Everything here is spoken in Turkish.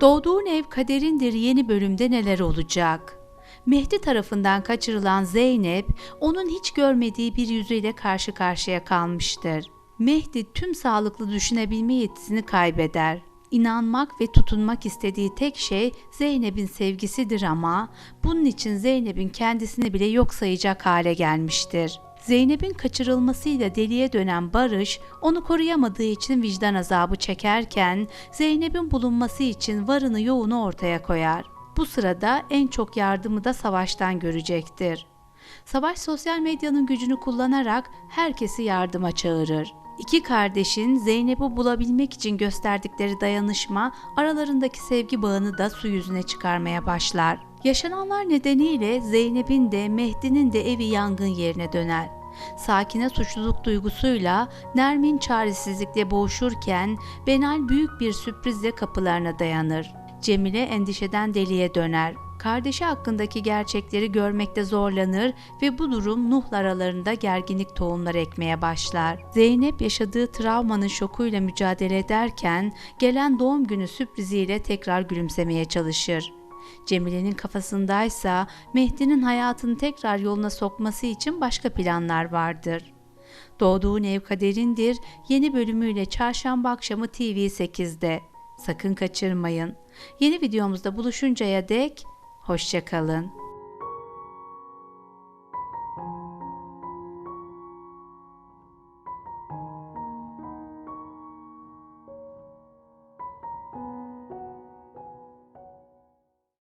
Doğduğun ev kaderindir yeni bölümde neler olacak? Mehdi tarafından kaçırılan Zeynep, onun hiç görmediği bir yüzüyle karşı karşıya kalmıştır. Mehdi tüm sağlıklı düşünebilme yetisini kaybeder. İnanmak ve tutunmak istediği tek şey Zeynep'in sevgisidir ama bunun için Zeynep'in kendisini bile yok sayacak hale gelmiştir. Zeynep'in kaçırılmasıyla deliye dönen Barış onu koruyamadığı için vicdan azabı çekerken Zeynep'in bulunması için varını yoğunu ortaya koyar. Bu sırada en çok yardımı da Savaş'tan görecektir. Savaş sosyal medyanın gücünü kullanarak herkesi yardıma çağırır. İki kardeşin Zeynep'i bulabilmek için gösterdikleri dayanışma aralarındaki sevgi bağını da su yüzüne çıkarmaya başlar. Yaşananlar nedeniyle Zeynep'in de Mehdi'nin de evi yangın yerine döner. Sakine suçluluk duygusuyla Nermin çaresizlikle boğuşurken Benal büyük bir sürprizle kapılarına dayanır. Cemile endişeden deliye döner. Kardeşi hakkındaki gerçekleri görmekte zorlanır ve bu durum Nuh'la aralarında gerginlik tohumları ekmeye başlar. Zeynep yaşadığı travmanın şokuyla mücadele ederken gelen doğum günü sürpriziyle tekrar gülümsemeye çalışır. Cemile'nin kafasındaysa Mehdi'nin hayatını tekrar yoluna sokması için başka planlar vardır. Doğduğun ev kaderindir yeni bölümüyle çarşamba akşamı TV8'de. Sakın kaçırmayın. Yeni videomuzda buluşuncaya dek hoşçakalın.